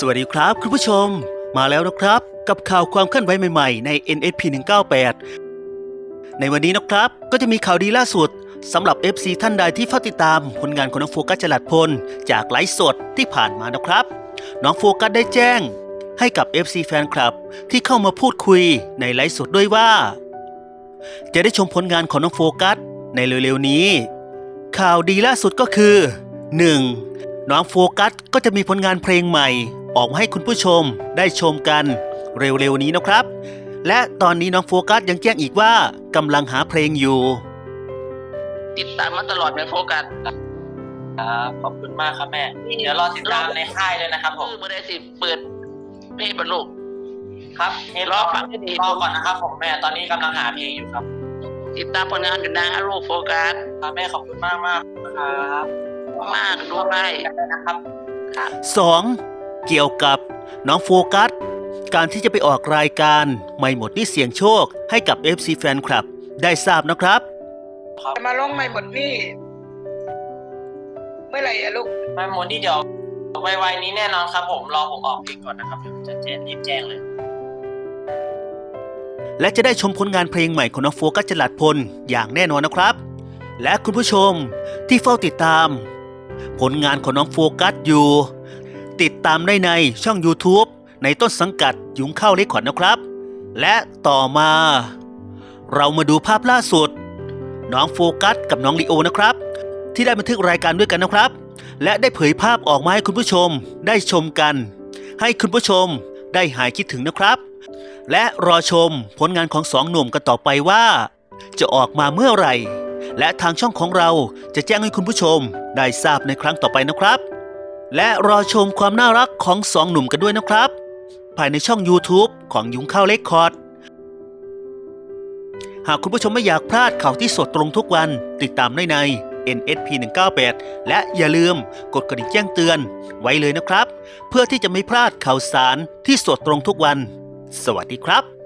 สวัสดีครับคุณผู้ชม มาแล้วนะครับ กับข่าวความเคลื่อนไหวใหม่ๆ ใน NSP 198 ในวันนี้นะครับก็จะมีข่าวดีล่าสุดสำหรับ FC ท่านใดที่เฝ้าติดตามผลงานของน้องโฟกัสจลัดพล จากไลฟ์สดที่ผ่านมานะครับ น้องโฟกัสได้แจ้ง ให้กับ FC แฟนคลับ ที่เข้ามาพูดคุยในไลฟ์สดด้วยว่า จะได้ชมผลงานของน้องโฟกัสในเร็วๆนี้ ข่าวดีล่าสุดก็คือ 1. น้องโฟกัสก็จะมีผลงานเพลงใหม่ ออกมาให้คุณผู้ชมได้ชมกันเร็วๆนี้นะครับ และตอนนี้น้องโฟกัสยังแจ้งอีกว่ากำลังหาเพลงอยู่ ติดตามมาตลอดในโฟกัสครับขอบคุณมากครับแม่ เดี๋ยวรอติดตามในค่ายด้วยนะครับผมเมื่อได้สิเปิดเพลงบรรลุครับเฮ้ยรอฟังให้ดีรอก่อนนะครับผมแม่ตอนนี้กำลังหาเพลงอยู่ครับ ติดตามผลงานอยู่นะลูกโฟกัสครับแม่ขอบคุณมากมากๆครับ มากด้วยนะครับ 2. เกี่ยวกับน้องโฟกัส การที่จะไปออกรายการไม่หมดนี่เสียงโชคให้กับ FC แฟนคลับ ได้ทราบนะครับจะมาลงใหม่หมดนี่ เมื่อไหร่อะลูกแม่โมนี่เดี๋ยวไวๆนี้แน่นอนครับ ผมรอผมออกเพลงก่อนนะครับเดี๋ยวจะแจ้งรีบแจ้งเลย และจะได้ชมผลงานเพลงใหม่ของน้องโฟกัสจลัดพลอย่างแน่นอนนะครับ และคุณผู้ชมที่เฝ้าติดตาม ผลงานของน้องโฟกัสอยู่ ติดตามได้ในช่อง YouTube ในต้นสังกัดยุงเข้าเล็กขวัญนะครับ และต่อมา เรามาดูภาพล่าสุด น้องโฟกัสกับน้องลีโอนะครับ ที่ได้บันทึกรายการด้วยกันนะครับ และได้เผยภาพออกมาให้คุณผู้ชมได้ชมกัน ให้คุณผู้ชมได้หายคิดถึงนะครับ และรอชมผลงานของสองหนุ่มกันต่อไปว่า จะออกมาเมื่อไหร่ และทางช่องของเราจะแจ้งให้คุณผู้ชมได้ทราบในครั้งต่อไปนะครับ และรอชมความน่ารักของสองหนุ่มกันด้วยนะครับ ภายในช่อง YouTube ของยุงข้าวเล็กคอร์ดหากคุณผู้ชมไม่อยากพลาดข่าวที่สดตรงทุกวันติดตามได้ใน NSP 198และอย่าลืมกดกระดิ่งแจ้งเตือนไว้เลยนะครับ เพื่อที่จะไม่พลาดข่าวสารที่สดตรงทุกวัน สวัสดีครับ